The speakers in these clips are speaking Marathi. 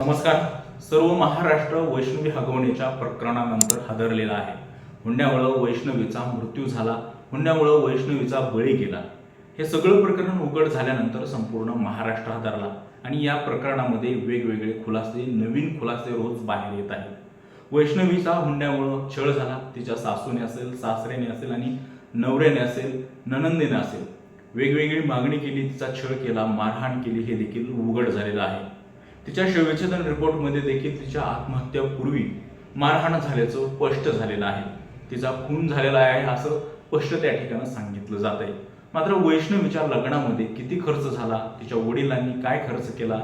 नमस्कार. सर्व महाराष्ट्र वैष्णवी हगवणीच्या प्रकरणानंतर हादरलेला आहे. हुंड्यामुळं वैष्णवीचा मृत्यू झाला. हुंड्यामुळं वैष्णवीचा बळी गेला. हे सगळं प्रकरण उघड झाल्यानंतर संपूर्ण महाराष्ट्र हादरला आणि या प्रकरणामध्ये वेगवेगळे खुलासे नवीन खुलासे रोज बाहेर येत आहेत. वैष्णवीचा हुंड्यामुळं छळ झाला. तिच्या सासूने असेल सासऱ्याने असेल आणि नवऱ्याने असेल ननंदेने असेल. वेगवेगळी मागणी केली तिचा छळ केला मारहाण केली हे देखील उघड झालेलं आहे. तिच्या शवविच्छेदन रिपोर्टमध्ये देखील तिच्या आत्महत्यापूर्वी मारहाण झाल्याचं स्पष्ट झालेलं आहे. तिचा खून झालेला आहे असं स्पष्ट त्या ठिकाणी सांगितलं जात आहे मात्र वैष्णवीच्या लग्नामध्ये किती खर्च झाला? तिच्या वडिलांनी काय खर्च केला?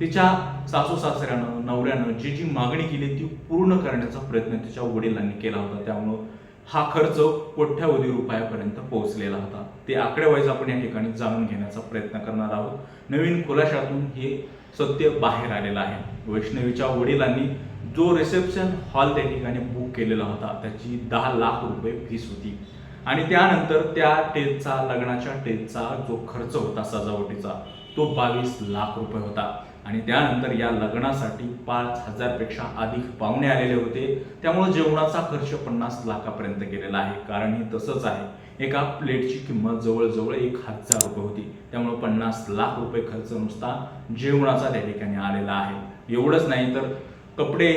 तिच्या सासू सासऱ्यानं नवऱ्यानं जी जी मागणी केली ती पूर्ण करण्याचा प्रयत्न तिच्या वडिलांनी केला होता. त्यामुळं हा खर्च कोट्यावधी रुपयापर्यंत पोहोचलेला होता? ते आकडेवाईज आपण या ठिकाणी जाणून घेण्याचा प्रयत्न करणार आहोत. नवीन खुलाशातून हे सत्य बाहेर आलेलं आहे. वैष्णवीच्या वडिलांनी जो रिसेप्शन हॉल त्या ठिकाणी बुक केलेला होता त्याची दहा लाख रुपये फीस होती. आणि त्यानंतर त्या टेजचा लग्नाच्या टेजचा जो खर्च होता सजावटीचा तो बावीस लाख रुपये होता. आणि त्यानंतर या लग्नासाठी पाच हजारपेक्षा अधिक पाहुणे आलेले होते. त्यामुळे जेवणाचा खर्च पन्नास लाखापर्यंत गेलेला आहे. कारण हे तसंच आहे. एका प्लेटची किंमत जवळजवळ एक हजार रुपये होती. त्यामुळे पन्नास लाख रुपये खर्च नुसता जेवणाचा त्या ठिकाणी आलेला आहे. एवढंच नाही तर कपडे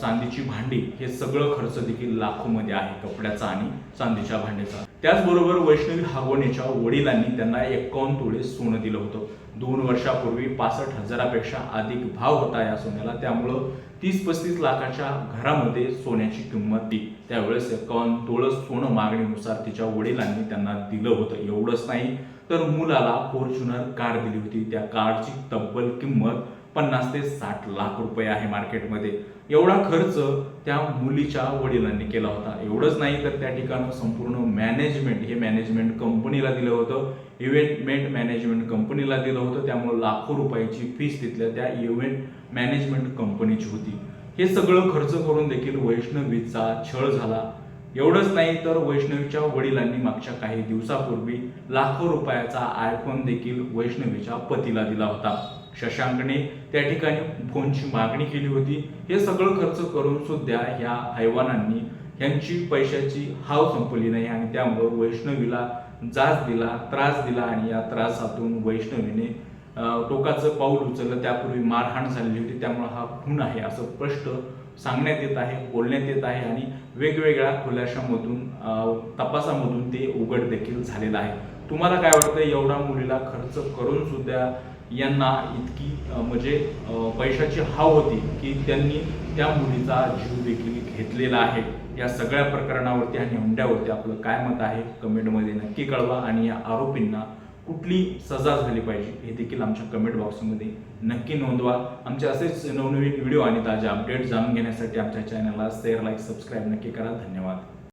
चांदीची भांडी हे सगळं खर्च देखील लाखोमध्ये आहे कपड्याचा आणि चांदीच्या भांडीचा त्याचबरोबर वैष्णवी हागवणेच्या वडिलांनी त्यांना एकावन्न तोळे सोनं दिलं होतं. दोन वर्षापूर्वी पासष्ट हजारापेक्षा अधिक भाव होता या सोन्याला. त्यामुळं तीस पस्तीस लाखाच्या घरामध्ये सोन्याची किंमत ती. त्यावेळेस एकावन्न तोळं सोनं मागणीनुसार तिच्या वडिलांनी त्यांना दिलं होतं. एवढंच नाही तर मुलाला फॉर्च्युनर कार दिली होती. त्या कारची तब्बल किंमत पन्नास ते साठ लाख रुपये आहे मार्केटमध्ये. एवढा खर्च त्या मुलीच्या वडिलांनी केला होता. एवढंच नाही तर त्या ठिकाणं संपूर्ण मॅनेजमेंट हे मॅनेजमेंट कंपनीला दिलं होतं. इव्हेंटमेंट मॅनेजमेंट कंपनीला दिलं होतं. त्यामुळे लाखो रुपयाची फीस तिथल्या त्या इव्हेंट मॅनेजमेंट कंपनीची होती. हे सगळं खर्च करून देखील वैष्णवीचा छळ झाला. एवढंच नाही तर वैष्णवीच्या वडिलांनी मागच्या काही दिवसापूर्वी लाखो रुपयाचा आयफोन देखील वैष्णवीच्या पतीला दिला होता. शशांकने त्या ठिकाणी फोनची मागणी केली होती. हे सगळं खर्च करून सुद्धा ह्या हैवानांनी यांची पैशाची हाव संपली नाही आणि त्यामुळं वैष्णवीला जाच दिला त्रास दिला आणि या त्रासातून वैष्णवीने टोकाचं पाऊल उचललं. त्यापूर्वी मारहाण झालेली होती. त्यामुळे हा खून आहे असं स्पष्ट सांगण्यात येत आहे बोलण्यात येत आहे आणि वेगवेगळ्या खुलाशामधून तपासामधून ते उघड देखील झालेलं आहे. तुम्हाला काय वाटतं? एवढा मुलीला खर्च करून सुद्धा यांना इतकी म्हणजे पैशाची हाव होती की त्यांनी त्या मुलीचा जीव देखील घेतलेला आहे. या सगळ्या प्रकरणावरती आणि हुंड्यावरती आपलं काय मत आहे? कमेंटमध्ये नक्की कळवा आणि या आरोपींना कुठली सजा झाली पाहिजे हे देखील आमच्या कमेंट बॉक्समध्ये नक्की नोंदवा. आमचे असेच नवनवीन व्हिडिओ आणि ताज्या अपडेट जाणून घेण्यासाठी आमच्या चॅनलला शेअर लाईक सबस्क्राईब नक्की करा. धन्यवाद.